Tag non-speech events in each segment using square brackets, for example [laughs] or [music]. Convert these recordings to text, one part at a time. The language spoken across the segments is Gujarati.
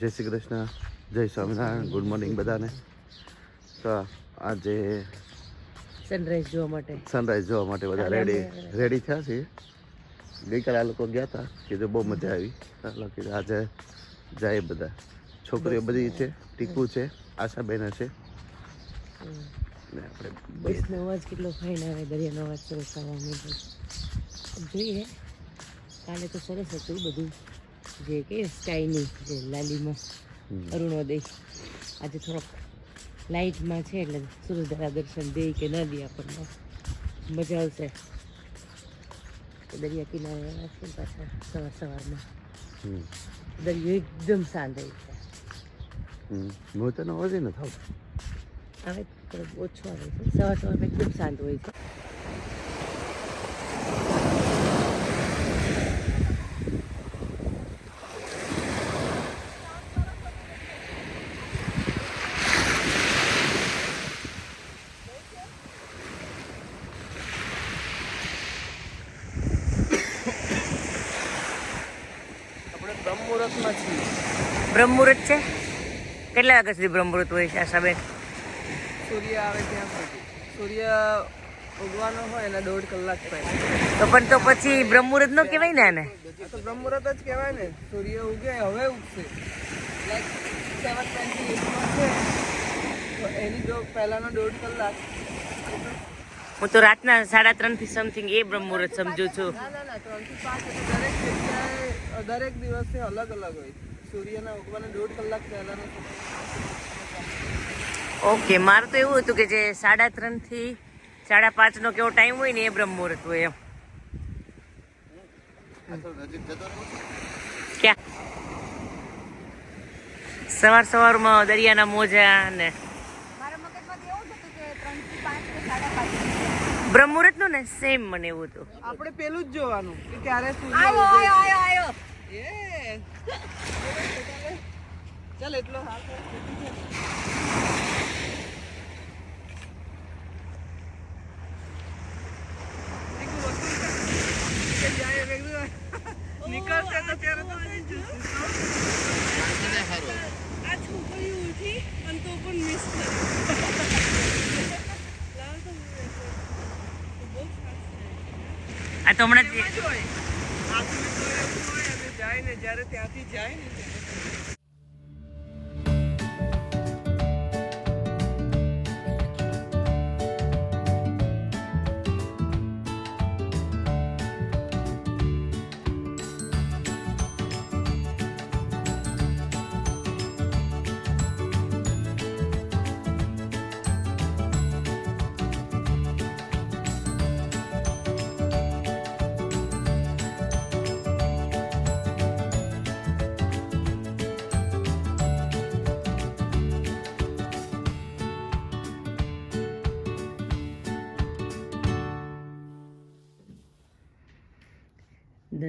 જય શ્રી કૃષ્ણ જય સ્વામિનારાયણ ગુડ મોર્નિંગ બધાને. તો આજે સનરાઈઝ જોવા માટે. સનરાઈઝ જોવા માટે બધા રેડી રેડી થયા છીએ ગઈકાલે આ લોકો ગયા હતા કીધું બહુ મજા આવી. કીધું આજે જાય બધા. છોકરીઓ બધી છે ટીકુ છે આશાબેન છે. ને આપણે બે બસનો અવાજ કેટલો ફાઇન આવે દરિયાનો અવાજ સરસ આવવા જોઈએ કાલે તો સરસ હતું બધું. જે કે સ્કાયની જે લાલીમાં. અરુણોદય. આજે થોડોક લાઇટમાં છે એટલે સૂરજધારા દર્શન દે કે ન દે આપણને. મજા આવશે. દરિયા કિનારે આવ્યા છે પાછા સવાર સવારમાં. હમ. દરિયો એકદમ શાંત હોય છે હમ. મોતેનો અવાજ ય નથી આવતો? આવે થોડોક ઓછો આવે છે. સવાર સવારમાં એકદમ શાંત હોય છે. બ્રહ્મુહૂર્ત છે? કેટલા વાગ્યા સુધી બ્રહ્મુહૂર્ત હોય છે આશાબેન? સૂર્ય આવે ત્યાં સુધી. સૂર્ય ઉગવાનો હોય એના દોઢ કલાક પહેલા. તો પણ તો પછી બ્રહ્મુહૂર્ત નો કહેવાય ને આને? આ તો બ્રહ્મુહૂર્ત જ કહેવાય ને. સૂર્ય ઉગે હવે ઉગશે. લાઈક સેવન ટ્વેન્ટી એટમાં છે. તો એની જો પહેલાનો દોઢ કલાક. હું તો રાતના સાડા ત્રણથી સમથિંગ એ બ્રહ્મુહૂર્ત સમજુ છું. ના ના ના ત્રણથી પાંચ દરેક જગ્યાએ દરેક દિવસે અલગ અલગ હોય સૂર્યના ઉગવાના દોઢ કલાક પહેલાનો ઓકે મારું તો એવું હતું કે જે સાડા ત્રણથી સાડા પાંચ નો કેવો ટાઈમ હોય ને એ બ્રહ્મુહૂર્ત હોય એમ. ક્યાં? સવાર સવારમાં દરિયાના મોજા ને. બ્રહ્મુહૂર્તનું ને સેમ મને એવું હતું. આપણે પેલું જ જોવાનું કે ક્યારે સૂર્ય ઉગે. એ ચાલ એટલો હાથ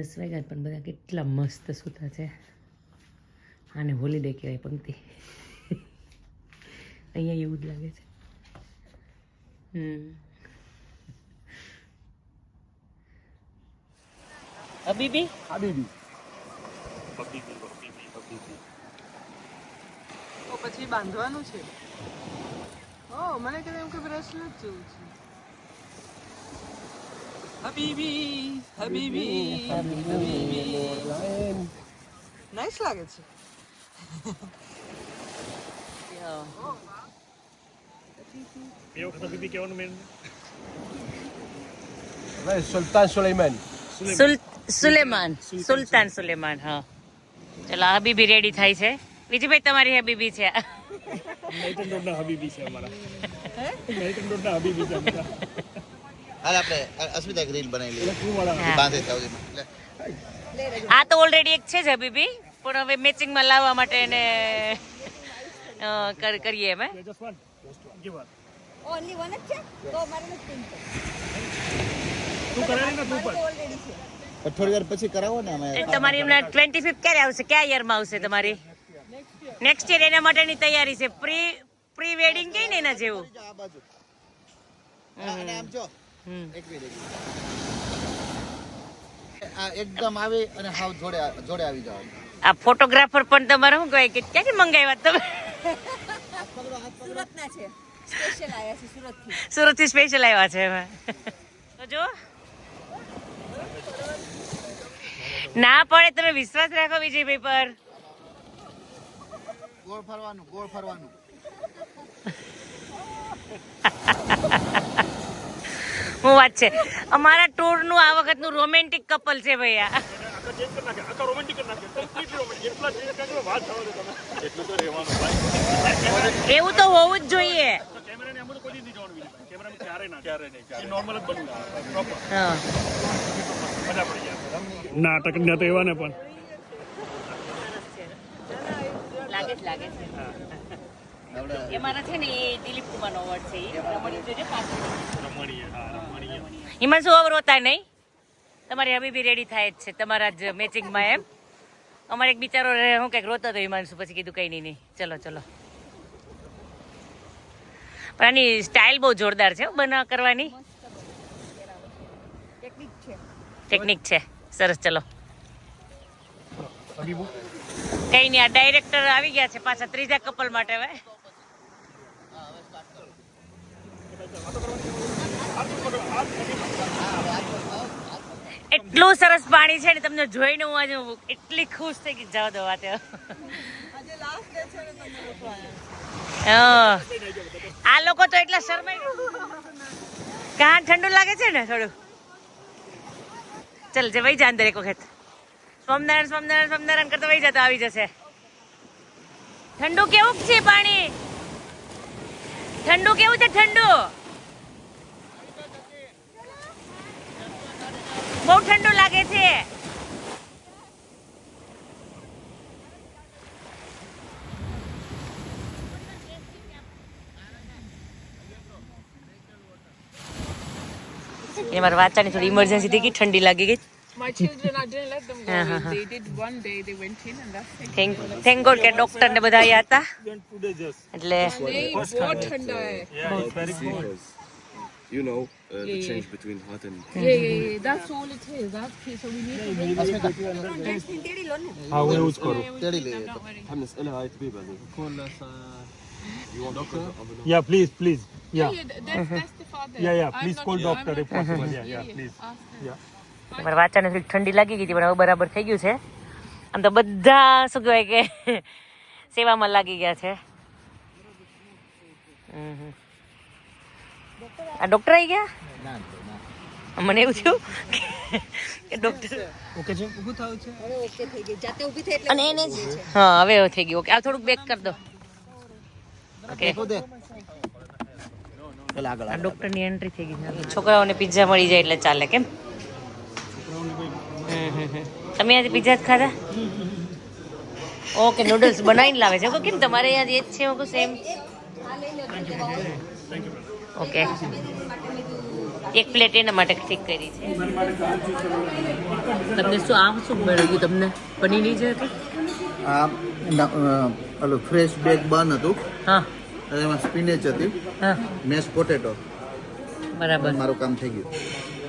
દસ વાગ્યા પણ બધા કેટલા મસ્ત સૂતા છે. આને હોલીડે કહેવાય પંક્તિ. અહીંયા એવું જ લાગે છે. હમ. હબીબી તો પછી બાંધવાનું છે. ઓ મને કદાચ એમ કે બ્રેસલેટ જેવું છે. હબીબી હબીબી હબીબી નાઈસ લાગે છે સુલતાન સુલેમાન સુલ સુલેમાન સુલતાન સુલેમાન હા ચલો આ હબીબી રેડી થાય છે બીજીભાઈ તમારી હબીબી છે હાલ આપણે અસ્મિતા એક બનાવી લઈએ. બાંધે સાઉદીમાં આ તો ઓલરેડી એક છે જ હબીબી પણ હવે મેચિંગમાં લાવવા માટે એને કરીએ એમ ઓનલી વન જ છે? તો અમારે નથી પિન પણ. થોડી વાર પછી કરાવો ને અમે. તમારી એમના ટ્વેન્ટી ફિફ્થ ક્યારે આવશે? કયા યરમાં આવશે તમારી? નેક્સ્ટ યર એના માટેની તૈયારી છે. પ્રી પ્રી વેડિંગ કઈ ને એના જેવું? આ બાજુ. આમ જો. આ એકદમ આવી અને હાવ જોડે જોડે આવી જાવ આ ફોટોગ્રાફર પણ તમારે શું કહેવાય કે ક્યાંથી મંગાવ્યા તમે? સુરતના છે. સ્પેશિયલ આવ્યા છે સુરતથી. સુરતથી સ્પેશિયલ આવ્યા છે એમાં. તો જો ના પડે તમે વિશ્વાસ રાખો વિજયભાઈ પર. ગોળ ફરવાનું ગોળ ફરવાનું. [laughs] હું વાત છે. અમારા ટૂરનું આ વખતનું રોમેન્ટિક કપલ છે ભૈયા. એવું તો હોવું જ જોઈએ. નાટક ને તો એવા ને પણ. લાગે જ લાગે છે એ મારા છે ને એ દિલીપ કુમાર નો અવોર્ડ છે. એમાં શું જોજે હિમાંશુ હવે રોતા નહીં. તમારી હબીબી રેડી થાય જ છે તમારા જ મેચિંગમાં એમ. અમારે એક બિચારો હું કંઈક રોતો હતો હિમાંશુ પછી કીધું કંઈ નહીં નહીં. ચલો ચલો. પણ આની સ્ટાઇલ બહુ જોરદાર છે બના કરવાની. ટેકનિક છે. ટેકનિક છે. સરસ ચલો. કઈ નહીં આ ડાયરેક્ટર આવી ગયા છે પાછા ત્રીજા કપલ માટે હવે. એટલું સરસ પાણી છે ને તમને જોઈને હું આજે એટલી ખુશ થઈ ગઈ જવા દવા. આ લોકો તો એટલા શરમાઈ કાં ઠંડુ લાગે છે ને થોડું? ચાલ, જે વહી જા અંદર એક વખત. સ્વામિનારાયણ સ્વામિનારાયણ સ્વામિનારાયણ કરતા વહી જતો આવી જશે. ઠંડુ કેવું છે પાણી? ઠંડુ કેવું છે ઠંડુ? બહુ ઠંડુ લાગે છે એ મારા વાંચાની થોડી ઇમરજન્સી થઈ ગઈ ઠંડી લાગી ગઈ Uh-huh. થેન્ક ગોડ કે ડોક્ટર ને બધા અહીંયા હતા એટલે uh, yeah, the yeah. change between hot and yeah, yeah, yeah. That's all it is. That's okay. So we need to. How we use karo? I'm just Ella IT people. Call us. You want doctor? Yeah, please, please. Yeah. yeah, yeah that's, that's the father. Yeah, yeah. Please call doctor if possible. Yeah, yeah, please. Yeah. પણ વાચાને થોડીક ઠંડી લાગી ગઈ હતી પણ હવે બરાબર થઈ ગયું છે આમ તો બધા શું કહેવાય કે સેવામાં લાગી ગયા છે હમ હમ આ ડોક્ટર આવી ગયા? મને એવું થયું કે ડોક્ટર ઓકે છે. હવે ઓકે થઈ ગઈ. જાતે ઊભી થઈ એટલે અને એને હા હવે થઈ ગયું. ઓકે આ થોડુંક બેક કરી દો. ઓકે. ખોદે પેલા આગળ આ આગળ ડોક્ટરની એન્ટ્રી થઈ ગઈ છે. છોકરાઓને પિઝા મળી જાય એટલે ચાલે કેમ? હમ હમ હમ. તમે આજે પિઝા જ ખાધા? ઓકે નૂડલ્સ બનાવીને લાવે છે. કેમ? તમારે યાદ એ જ છે સેમ ઓકે. એક પ્લેટ એના માટે ઠીક કરી છે. તમને શું આમ શું મળ્યું તમને? પનીર નહીં છે આ ફ્રેશ બેક બન હતું. હા. એમાં સ્પિનેચ હતી. હા. મેશ પોટેટો બરાબર. મારું કામ થઈ ગયું.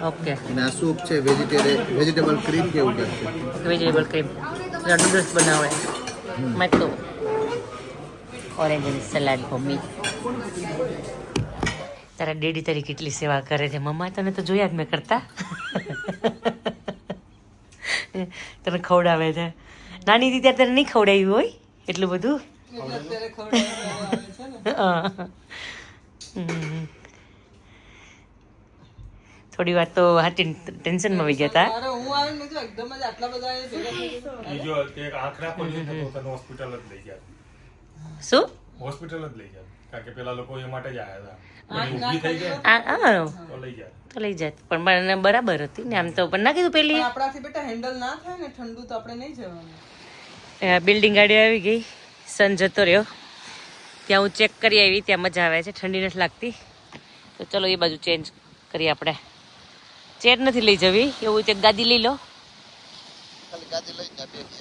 ઓકે. અને આ સૂપ છે વેજીટેરિયન વેજીટેબલ ક્રીમ કેવું કે છે? વેજીટેબલ ક્રીમ નૂડલ્સ બનાવે. મેં તો ઓરેન્જ સલાડ ફોર મી તારા ડેડી તારી કેટલી સેવા કરે છે. મમ્મા તને તો જોયા જ મેં કરતા. તને ખવડાવે છે. નાની હતી ત્યારે તને નહીં ખવડાવ્યું હોય એટલું બધું. થોડી વાર તો હા ટેન્શનમાં આવી ગયા હતા શું? હોસ્પિટલ જ લઈ જાય કારણ કે પેલા લોકો એ માટે જ આવ્યા હતા. પણ ઊભી થઈ ગયા આ આ તો લઈ ગયા તો લઈ જાત પણ મને બરાબર હતી ને આમ તો. પણ ના કીધું પેલી? આપણાથી બેટા હેન્ડલ ના થાય ને ઠંડુ તો આપણે નહીં જવાનું. બિલ્ડિંગ ગાડી આવી ગઈ. સન જતો રહ્યો. ત્યાં હું ચેક કરી આવી ત્યાં મજા આવે છે. ઠંડી નથી લાગતી. તો ચલો એ બાજુ ચેન્જ કરીએ આપણે. ચેર નથી લઈ જવી. એવું છે ગાદી લઈ લો.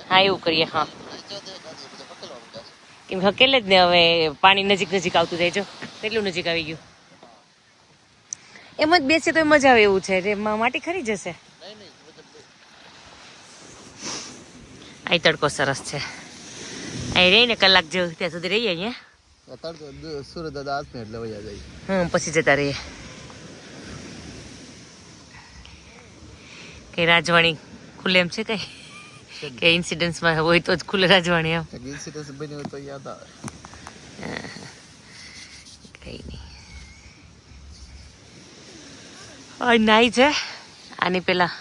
હા એવું કરીએ હા લઈ જાઓ તો એ ગાદી બધે પકડવાનું કેમ હકેલે જ ને હવે પાણી નજીક નજીક આવતું જાય જો કેટલું નજીક આવી ગયું. એમ જ બેસે તો મજા આવે એવું છે જે માટી ખરી જશે. અહીં તડકો સરસ છે. અહીં રહીને કલાક જેવું ત્યાં સુધી રહીએ અહીંયા. તડકો સુરત દાદા હાથને એટલે વયા જાય. હમ પછી જતા રહીએ. કઈ રાજવાણી ખુલ્લે એમ છે કઈ? કે ઇન્સિડન્સમાં હોય તો જ ખુલ્લે રાજવાણી એમ. ઇન્સિડન્સ બન્યો હોય તો યાદ આવે. કઈ નહીં નાઈ છે. આની પેલા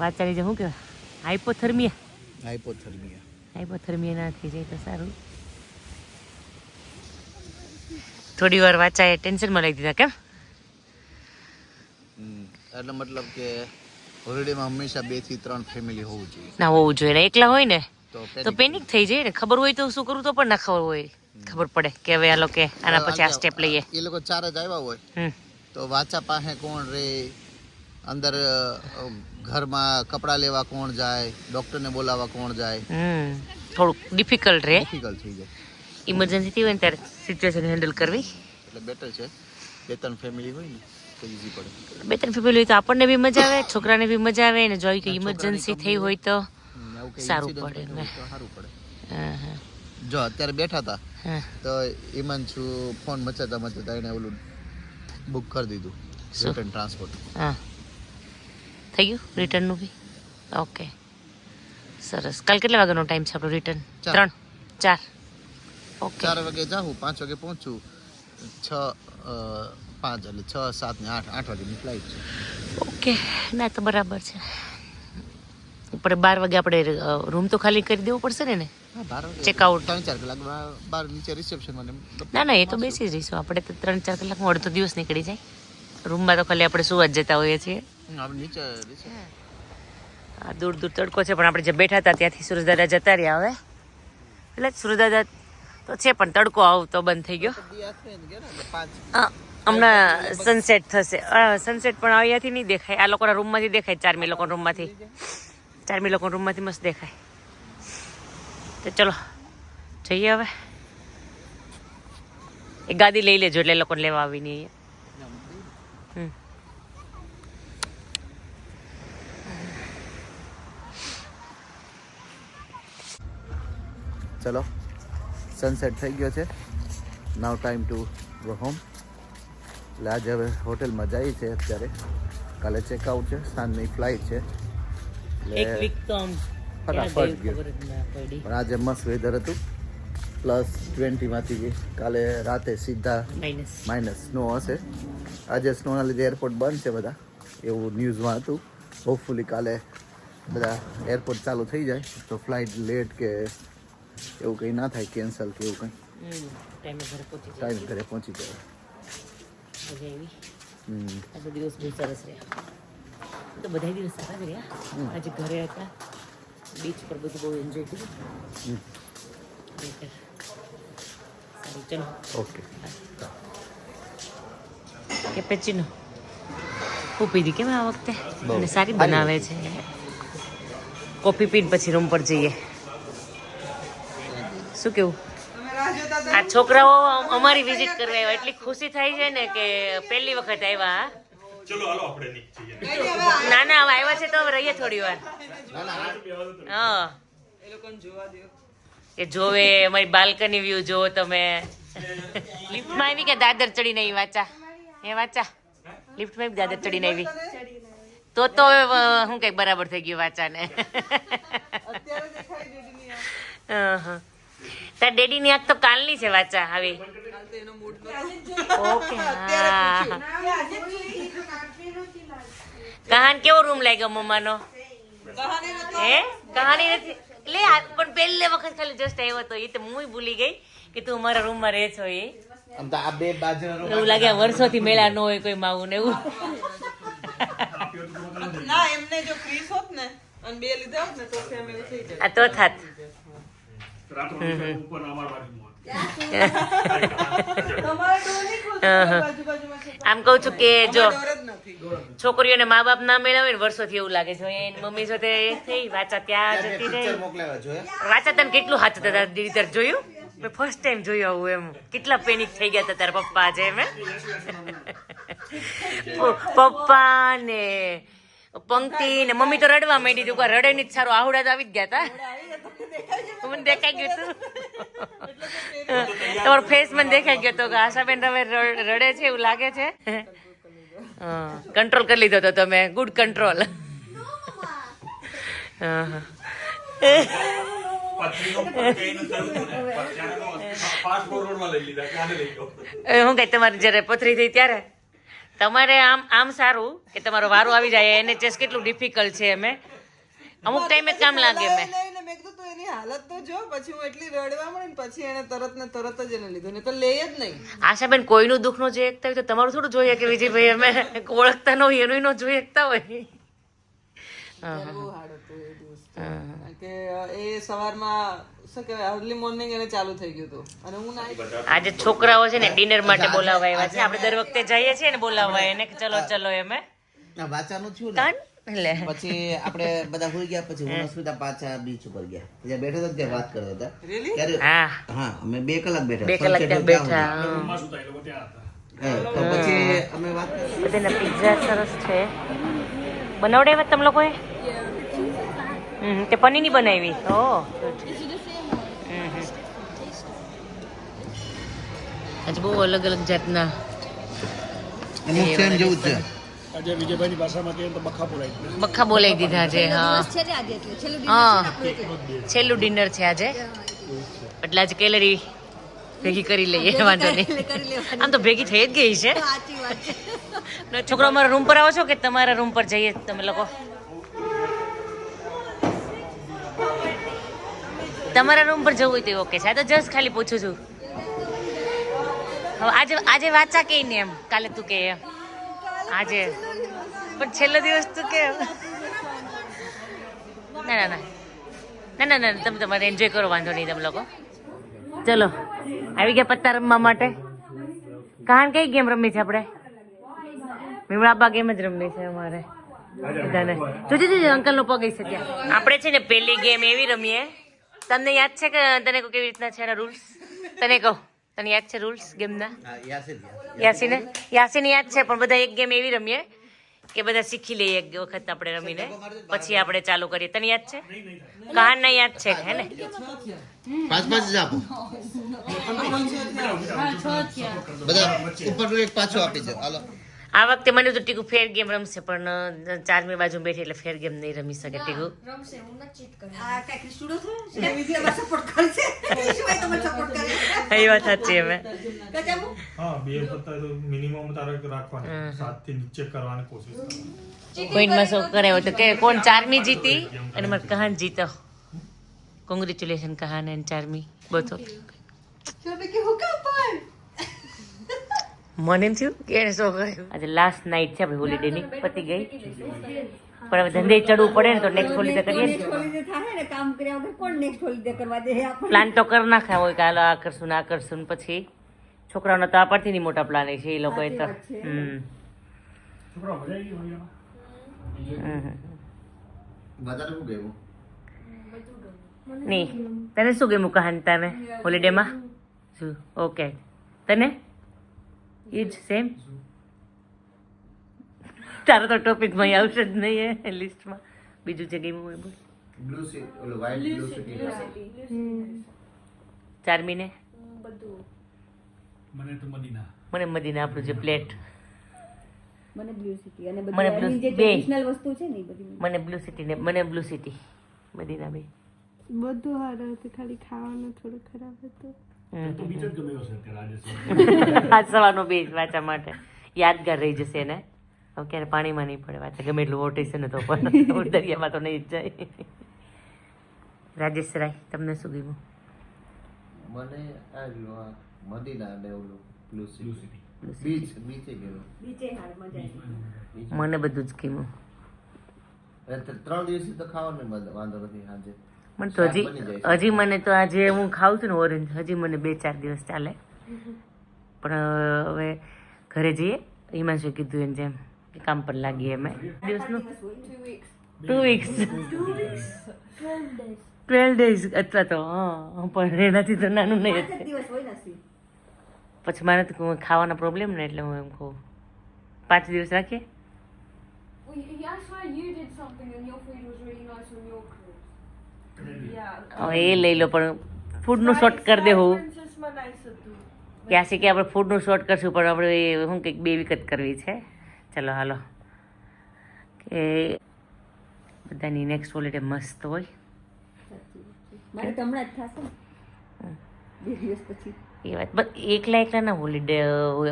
વાચાની જે શું કહેવાય? હાઇપોથર્મિયા હાઇપોથર્મિયા હાઇપોથર્મિયા ના થઈ જાય તો સારું. થોડી વાર વાંચાએ ટેન્શનમાં લઈ દીધા કેમ? એટલે મતલબ કે હોલિડેમાં હંમેશા બેથી ત્રણ ફેમિલી હોવું જોઈએ. ના હોવું જોઈએ ને. એકલા હોય ને તો પેનિક થઈ જાય ને. ખબર હોય તો શું કરવું તો પણ ના ખબર હોય. ખબર પડે કે હવે આ લોકો આના પછી આ સ્ટેપ લઈએ. એ લોકો ચાર જ આવ્યા હોય. તો વાચા પાસે કોણ રે? અંદર ઘરમાં કપડાં લેવા કોણ જાય? ડોક્ટરને બોલાવવા કોણ જાય? થોડુંક ડિફિકલ્ટ રહે ડિફિકલ્ટ થઈ જાય. ઇમરજન્સી થઈ હોય ને ત્યારે સિચ્યુએશન હેન્ડલ કરવી. એટલે બેટર છે. બે ત્રણ ફેમિલી હોય ને. તો ઈઝી પડે. બે ત્રણ ફેમિલી હોય તો આપણને બી મજા આવે છોકરાને બી મજા આવે ને જોઈ કે ઇમરજન્સી થઈ હોય તો સારું પડે સારું પડે. હા, હા, જો અત્યારે બેઠા હતા હા. તો ઈમાનછુ ફોન મચાતા મચાતા એને ઓલું બુક કરી દીધું? રિટર્ન ટ્રાન્સપોર્ટ હા. થઈ ગયું? રિટર્નનું બી? ઓકે સરસ. કાલ કેટલા વાગ્યાનો ટાઈમ છે આપણો રિટર્ન. ત્રણ? ચાર. ઓકે ચાર વાગે જાઉં પાંચ વાગે પહોંચું છ પાંચ એટલે છ સાત ને આઠ આઠ વાગ્યાની ફ્લાઇટ છે. ઓકે ના તો બરાબર છે. પણ બાર વાગે આપણે રૂમ તો ખાલી કરી દેવો પડશે ને ને ચેકઆઉટ બાર ત્રણ ચાર કલાક બહાર નીચે રિસેપ્શન મને ના ના એ તો બેસી જ રહીશું. આપણે તો ત્રણ ચાર કલાકમાં અડધો દિવસ નીકળી જાય. રૂમમાં તો ખાલી આપણે સુવા જ જતા હોઈએ છીએ. આ દૂર દૂર તડકો છે પણ આપણે જે બેઠા હતા ત્યાંથી સુરજદાદા જતા રહ્યા હવે. એટલે સુરજદાદા તો છે પણ તડકો આવતો બંધ થઈ ગયો. અ, હમણાં સનસેટ થશે. સનસેટ પણ અહીંયાથી નહીં દેખાય. આ લોકોના રૂમમાંથી દેખાય, ચારમી લોકોના રૂમમાંથી ચારમી લોકોના રૂમમાંથી મસ્ત દેખાય. તો ચલો, જઈએ હવે. એ ગાદી લઈ લેજો એટલે લોકોને લેવા આવીને અહીંયા. ચલો સનસેટ થઈ ગયો છે. Now time to go home એટલે આજે હવે હોટેલમાં જઈએ છે અત્યારે. કાલે ચેકઆઉટ છે સાંજની ફ્લાઇટ છે. એટલે ફટાફટ ગયું. પણ આજે મસ્ત વેધર હતું. પ્લસ ટ્વેન્ટીમાંથી કાલે રાતે સીધા માઇનસ માઇનસ સ્નો હશે. આજે સ્નોના લીધે એરપોર્ટ બંધ છે બધા. એવું ન્યૂઝમાં હતું. હોપફુલી કાલે બધા એરપોર્ટ ચાલુ થઈ જાય. તો ફ્લાઇટ લેટ કે એવું કંઈ ના થાય કેન્સલ કે એવું કંઈ. ટાઈમે ઘરે પહોંચી જાય ટાઈમ ઘરે પહોંચી જાય મજા આવી આજનો દિવસ બહુ સરસ રહ્યા. તો બધા દિવસ સારા જ રહ્યા આજે ઘરે હતા. બીચ પર બધું બહુ એન્જોય કર્યું. સારું ચલો. ઓકે. કેપેચીનો. હું પીધી કેમ આ વખતે? અને સારી બનાવે છે. કોફી પીને પછી રૂમ પર જઈએ. શું કેવું? આ છોકરાઓ અમારી વિઝિટ કરવા આવ્યા. એટલી ખુશી થાય છે ને કે પહેલી વખત આવ્યા ચલો હાલો આપણે ના ના હવે આવ્યા છે તો હવે રહીએ થોડી વાર. હા. એ લોકોને જોવા દો કે જોવે અમારી બાલ્કની વ્યૂ જોવો તમે. લિફ્ટમાં આવી કે દાદર ચડીને આવી? વાચા. એ વાચા. લિફ્ટમાં આવી દાદર ચડીને આવી? તો તો હવે શું કઈ બરાબર થઈ ગયું વાચાને. હં, હં. તાર ડેડીની આંખ તો કાલની છે વાચા આવી કાલ તો એનો મૂડ નતો ઓકે કહાન કેવો રૂમ લાગ્યો મમ્માનો? કહાની હે? કહાની નથી. લે આ પણ પહેલી વખત ખાલી જસ્ટ આવ્યો તો એ તો હું ભૂલી ગઈ કે તું મારા રૂમમાં રહે છો એ આમ તો આ બે બાજુના એવું લાગે વર્ષોથી મેળા ન હોય કોઈ માવું ને એવું. ના એમને જો ક્રીસ હોત ને અને બે લીધા હોત ને તો ફેમિલી થઈ જાય. આ તો થાત રાત્રે ઉપર અમાર બાજુમાં આજુબાજુમાં છે [laughs] આમ કહું છું કે જો છોકરીઓને મા બાપ ના મેળવે ને વર્ષોથી એવું લાગે છે. એની મમ્મી સાથે એ થઈ વાચા ત્યાં જતી રહી. વાચા તને કેટલું હાથ હતા તારા દીદી તાર જોયું? મેં ફર્સ્ટ ટાઈમ જોયું આવું એમ. કેટલા પેનિક થઈ ગયા હતા તારા પપ્પા આજે એમ હે? [laughs] પપ્પા ને પંક્તિ ને મમ્મી તો રડવા માંડી હતી. રડે ની સારું. આહુડા તો આવી જ ગયા તા. મને દેખાઈ ગયું હતું. તમારો ફેસ મને દેખાઈ ગયો હતો કે આશાબેન ર- રડે છે એવું લાગે છે. કંટ્રોલ કરી લીધો તો તમે. ગુડ કંટ્રોલ હતું હું કઈ તમારી જ્યારે પથરી થઈ ત્યારે? તમારે આમ આમ સારું કે તમારો વારો આવી જાય એને ચેસ કેટલું ડિફિકલ્ટ છે અમે અમુક ટાઈમે કામ લાગે મેં મેં કીધું તું એની હાલત તો જો પછી હું એટલી રડવા મળી પછી એને તરત ને તરત જ એને લીધું ને તો લે જ નહીં. આશાબેન કોઈનું દુઃખ નો જોઈ એકતા હોય તો તમારું થોડું જોઈએ કે વિજયભાઈ અમે ઓળખતા ન હોય એનું ન જોઈ એકતા હોય. હા હાર્ડ કે એ સવારમાં શું કહેવાય અર્લી મોર્નિંગ એને ચાલુ થઈ ગયું હતું. અને હું ના આજે છોકરાઓ છે ને ડિનર માટે બોલાવવા આવ્યા છે. આપણે દર વખતે જઈએ છીએ ને બોલાવવા એને કે ચલો ચલો એમે આ વાંચાનું થયું ને. પછી આપણે બધા હોઈ ગયા પછી હું સુધા પાછા બીચ ઉપર ગયા. ત્યાં બેઠા હતા ત્યાં વાત કરતા હતા. ત્યારે હા. હા અમે બે કલાક બેઠા. બે કલાક ત્યાં બેઠા. પછી અમે વાત કરી બધાના પિઝા સરસ છે. બનાવડાવ્યા તમે લોકોએ? તે પનીરની બનાવી. ઓ. આજે બહુ અલગ અલગ જાતના અમુક છે ને જેવું છે. આજે વિજયભાઈની ભાષામાં કહીએ તો બખા બોલાવી દીધા છે હા દિવસ છે ને આજે એટલે છેલ્લું હા. છેલ્લું ડિનર છે આજે. એટલે. આજે કેલરી ભેગી કરી લઈએ વાંધો નહીં. આમ તો ભેગી થઈ જ ગઈ છે. સાચી વાત છે. ને છોકરો અમારા રૂમ પર આવો છો કે તમારા રૂમ પર જઈએ તમે લોકો? તમારા રૂમ પર જવું તો ઓકે છે. તો જસ્ટ ખાલી પૂછું છું. હવે આજે આજે વાંચા કે ને એમ? કાલે તું કે. એમ આજે. પણ છેલ્લો દિવસ તું કે. ના ના ના. ના ના ના તમે તમારે એન્જોય કરો, વાંધો નહીં તમે લોકો. ચલો, આવી ગયા પત્તા રમવા માટે. કારણ કઈ ગેમ રમી છે આપણે? મીમળાબા ગેમ જ રમવી છે અમારે. બધાને. જોજે જોજે અંકલ નો પગ છે ત્યાં. આપણે છે ને પહેલી ગેમ એવી રમીએ તમને યાદ છે કે તને કહું કેવી રીતના છે એના રૂલ્સ તને કહો. તને યાદ છે રૂલ્સ ગેમના? હા, યાસીન યાસીને. યાસીને? યાદ છે પણ બધા એક ગેમ એવી રમીએ કે બધા શીખી લઈએ એક વખત આપણે રમીને. પછી આપણે ચાલુ કરીએ. તને યાદ છે? કહાન ના યાદ છે હે ને? પાંચ પાંચ જ આપો. બધા ઉપર એક પાછો આપી દે. હાલો. આ વખતે મને તો ટીકુ ફેર ગેમ રમશે પણ ચારમી બાજુ બેઠી એટલે ફેર ગેમ નહીં રમી શકે ટીકુ. આ કાંઈક સ્ટુડિયો થયો છે તમારે સપોર્ટ કરશે? વિજયભાઈ તમને સપોર્ટ કરે. એ વાત સાચી હવે કચામુ હા બે પત્તા તો મિનિમમ તારે રાખવાના. સાતથી નીચે કરવાની કોશિશ કરવાની. પોઈન્ટમાં શું કરાયો તો કે કોણ ચારમી જીતી અને મારે કહાન જીતો. કોંગ્રેચ્યુલેશન કહાન એન્ડ ચારમી. બોથો કે હું કામ પણ મને એમ થયું કે એને શું કર્યું આજે લાસ્ટ નાઇટ છે આપણી હોલિડેની પતી ગઈ. પણ હવે ધંધે ચડવું પડે ને તો નેક્સ્ટ હોલિડે કરીએ નેક્સ્ટ હોલિડે થાય ને કામ કર્યા વગર કોણ નેક્સ્ટ હોલિડે કરવા દે આપણને? પ્લાન તો કરી નાખ્યા હોય કે હાલો આ કરશું ને આ કરશું પછી. છોકરાઓનો તો આ પરથી ની મોટા પ્લાન છે એ લોકોએ તો. હમ. નહીં તને શું ગમ્યું કહાની તને હોલિડેમાં શું? ઓકે તને? એ જ સેમ તારો તો ટોપિકમાં આવશે જ નહીં એ લિસ્ટમાં બીજું જે ગેમ હોય બોલ. બ્લુ સી ઓલો વાઇલ્ડ બ્લુ સિટી ચારમીને? મને તો મદીના. મને મદીના આપણું જે પ્લેટ મને બ્લુ સિટી અને મને બધી blue જે ટ્રેડિશનલ વસ્તુ છે ને બધી મને બ્લુ સિટી ને મને બ્લુ સિટી મદીના બે. બધું સારું હતું ખાલી ખાવાનું થોડું ખરાબ હતું. આજે [laughs] સવારનો બેઝ વાંચવા માટે. યાદગાર રહી જશે એને. ક્યારે પાણીમાં નહીં પડે વાંચે. ગમે એટલું ઓટી છે ને તો પણ. [laughs] દરિયામાં તો નહીં જ જાય. રાજેશ રાય તમને શું કીધું મને આ મદીના ને ઓલું બ્લુ સિટી બીચ બીચે ગયો બીચે હાર મજા મને બધું જ ત- ત્રણ દિવસથી તો ખાવાનું વાંધો નથી સાંજે. મને તો હજી. હજી મને તો આજે હું ખાઉં છું ને ઓરેન્જ હજી મને બે ચાર દિવસ ચાલે. પણ હવે ઘરે જઈએ. હિમાંશુએ કીધું એમ જેમ કે કામ પર લાગીએ અમે. દિવસનું ટુ વીક્સ ટ્વેલ્વ ડેઝ અથવા તો હા પણ એનાથી તો નાનું નહીં પછી મારે તો ખાવાના પ્રોબ્લેમ ને એટલે હું એમ કહું. પાંચ દિવસ રાખીએ? હવે એ લઈ લો પણ ફૂડનું શોર્ટ કરી દેવું ક્યાં કે આપણે ફૂડનું શોર્ટ કરશું પણ આપણે શું કંઈક બે વિકત કરવી છે. ચલો હાલો. કે બધાની નેક્સ્ટ હોલિડે મસ્ત હોય. મારે તો હમણાં જ થશે બે દિવસ પછી. એ વાત એકલા એકલા ના હોલિડે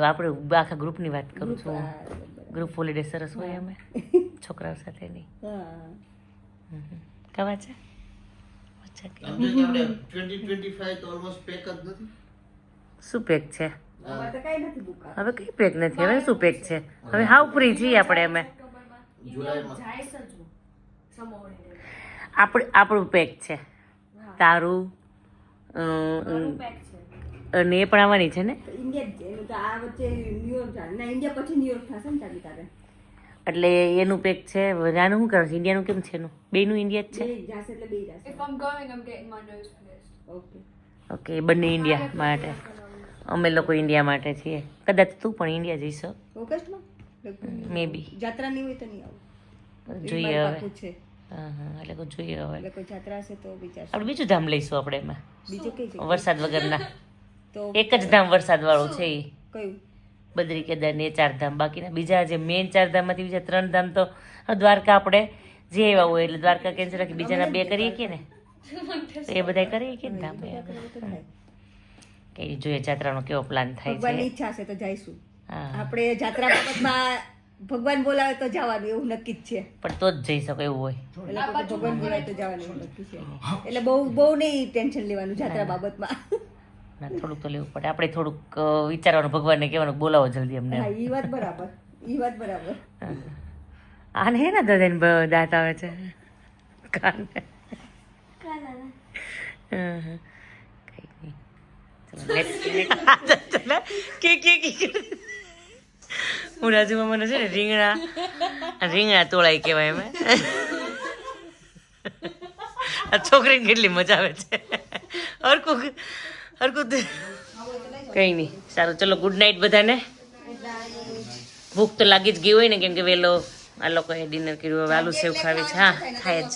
આપણે આખા ગ્રુપની વાત કરું છું. ગ્રુપ હોલિડે સરસ હોય અમે. [laughs] છોકરાઓ સાથે હા. કવા છે? અચ્છા કે ટ્વેન્ટી ટ્વેન્ટી ફાઈવ તો ઓલમોસ્ટ પેક જ નથી. શું પેક છે? અમારે તો કાંઈ નથી બુક હવે કઈ પેક નથી? હવે શું પેક છે? હવે હાવ ફ્રી છીએ આપણે અમે. આપણે આપણું પેક છે. તારું અને એ પણ આવવાની છે ને? ઇન્ડિયા જ છે. એનું તો આ વચ્ચે ન્યુયોર્ક ના ઇન્ડિયા પછી ન્યુયોર્ક થશે ને તારી તારે. એટલે એનું પેક છે. આનું શું કરશે ઇન્ડિયાનું કેમ છે એનું? બેનું ઇન્ડિયા જ છે. ઓકે ઓકે બંને ઇન્ડિયા માટે. અમે લોકો ઇન્ડિયા માટે છીએ. કદાચ તું પણ ઇન્ડિયા જઈશો? ઓગસ્ટમાં? મે બી જાત્રા નહીં હોય તો નહીં આવું. જોઈએ હવે. હા હા એટલે કોઈ જોઈએ હવે. એટલે કોઈ જાત્રા હશે તો વિચાર આપણે બીજું ધામ લઈશું આપણે એમાં. બીજું કઈ વરસાદ વગરના. તો એક જ ધામ વરસાદ વાળું છે એ કયું? બદ્રી કેદાર ને એ ચાર ધામ. બાકીના બીજા જે મેઇન ચાર ધામમાંથી બીજા ત્રણ ધામ તો દ્વારકા આપણે જે એવા હોય એટલે દ્વારકા કેન્સલ રાખી બીજાના બે કરીએ કે ને? એ બધા કરીએ કે ધામ. કઈ જોઈએ જાત્રાનો કેવો પ્લાન થાય છે? ઈચ્છા છે તો જઈશું. આપણે જાત્રા બાબતમાં ભગવાન બોલાવે તો જવાનું એવું નક્કી જ છે. પણ તો જ જઈ શકો એવું હોય. એટલે ભગવાન બોલાવે તો જવાનું નક્કી છે. એટલે બહુ બહુ નહીં ટેન્શન લેવાનું જાત્રા બાબતમાં. ના થોડુંક તો લેવું પડે. આપણે થોડુંક વિચારવાનું ભગવાનને કહેવાનું બોલાવો જલ્દી અમને. હા એ વાત બરાબર. એ વાત બરાબર. આને હે ના દાદાને દાંત આવે છે? કાન હં, રાજુમાં મને છે ને રીંગણા. રીંગણા તોળાઈ કહેવાય એમ આ છોકરીને કેટલી મજા આવે છે. હરકું હરકું તે- કઈ નહીં સારું ચલો ગુડ નાઇટ બધાને ભૂખ તો લાગી જ ગઈ હોય ને કેમ કે વહેલો આ લોકોએ ડિનર કર્યું હવે આલુ સેવ ખાવી છે હા થાય જ